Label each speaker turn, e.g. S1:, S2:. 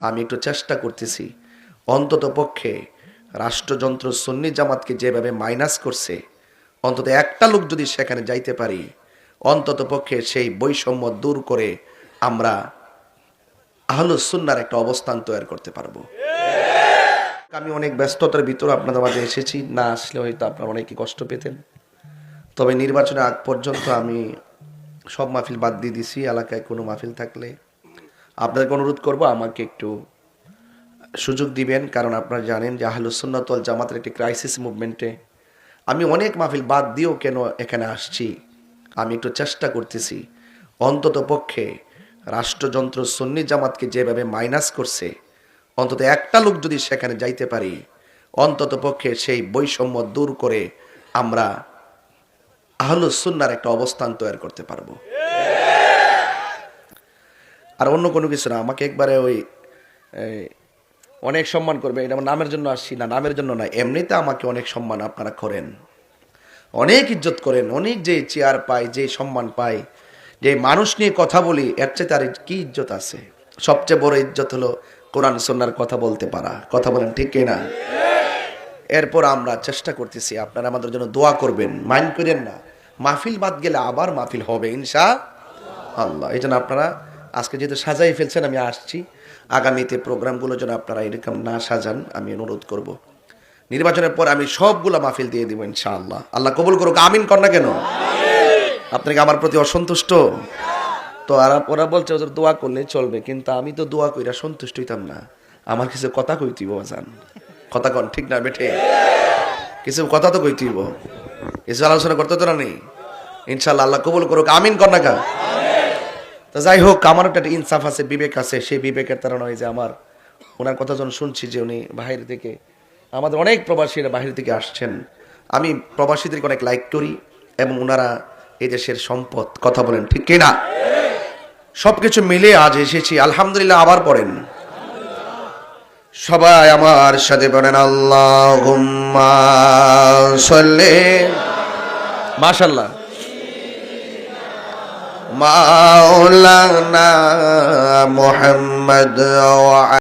S1: আমি একটু চেষ্টা করতেছি। অন্তত পক্ষে রাষ্ট্রযন্ত্র সুন্নি জামাতকে যেভাবে মাইনাস করছে, অন্তত একটা লোক যদি সেখানে যাইতে পারি, অন্তত পক্ষে সেই বৈষম্য দূর করে আমরা আহলুসুন্নার একটা অবস্থান তৈরি করতে পারব। আমি অনেক ব্যস্ততার ভিতর আপনাদের মাঝে এসেছি, না আসলে হয়তো আপনারা অনেকে কষ্ট পেতেন। তবে নির্বাচনের আগ পর্যন্ত আমি সব মাহফিল বাদ দিয়ে দিছি, এলাকায় কোনো মাহফিল থাকলে। আপনাদেরকে অনুরোধ করব, আমাকে একটু সুযোগ দিবেন, কারণ আপনারা জানেন যে আহলুসুন্নতল জামাতের একটি ক্রাইসিস মুভমেন্টে আমি অনেক মাহফিল বাদ দিয়েও কেন এখানে আসছি? আমি একটু চেষ্টা করতেছি। অন্তত পক্ষে রাষ্ট্রযন্ত্র সুন্নি জামাতকে যেভাবে মাইনাস করছে, অন্তত একটা লোক যদি সেখানে যাইতে পারি, অন্তত পক্ষে সেই বৈষম্য দূর করে আমরা আহলুসুন্নার একটা অবস্থান তৈরি করতে পারব। আর অন্য কোনো কিছু না। আমাকে একবারে ওই অনেক সম্মান করবে। এটা আমার নামের জন্য আসছি না, নামের জন্য না। এমনিতে আমাকে অনেক সম্মান আপনারা করেন। অনেক ইজ্জত করেন। অনেক যে চেয়ার পাই, যে সম্মান পাই, যে মানুষ নিয়ে কথা বলি, এর চেয়ে তার কি ইজ্জত আছে? সবচেয়ে বড় ইজ্জত হলো কোরআন সন্ন্যার কথা বলতে পারা। কথা বলেন ঠিক না এরপর আমরা চেষ্টা করতেছি, আপনারা আমাদের জন্য দোয়া করবেন। মাইন্ড করেন না। মাহফিল বাদ গেলে আবার মাহফিল হবে, ইনশা আল্লাহ। এই জন্য আপনারা আজকে যেহেতু সাজাই ফেলছেন, আমি আসছি। আগামীতে প্রোগ্রামগুলো যেন আপনারা এরকম না সাজান, আমি অনুরোধ করব। নির্বাচনের পর আমি সবগুলো মাহফিল দিয়ে দিব, ইনশাআল্লাহ। আল্লাহ কবুল করুক, আমিন কর না কেন? আপনি কি আমার প্রতি অসন্তুষ্ট? তো আর ওরা বলছে, ওদের দোয়া করলে চলবে। কিন্তু আমি তো দোয়া কইরা সন্তুষ্ট হইতাম না। আমার কিছু কথা কইতিব, জান। কথা কন, ঠিক না, বেঠে? কিছু কথা তো কইতিব। কিছু আলোচনা করতে তো না নেই ইনশাল্লাহ আল্লাহ কবুল করুক, আমিন কর না তো যাই হোক, আমার একটা ইনসাফ আছে, বিবেক আছে। সেই বিবেকের তারা নয় যে আমার ওনার কথা যখন শুনছি যে উনি বাহির থেকে, আমাদের অনেক প্রবাসীরা বাহির থেকে আসছেন। আমি প্রবাসীদেরকে অনেক লাইক করি এবং ওনারা এই দেশের সম্পদ, কথা বলেন ঠিক কিনা? সব কিছু মিলে আজ এসেছি, আলহামদুলিল্লাহ আবার পড়েন। সবাই আমার সাথে বলেন আল্লাহ মাশাল্লাহ مولانا محمد وعلى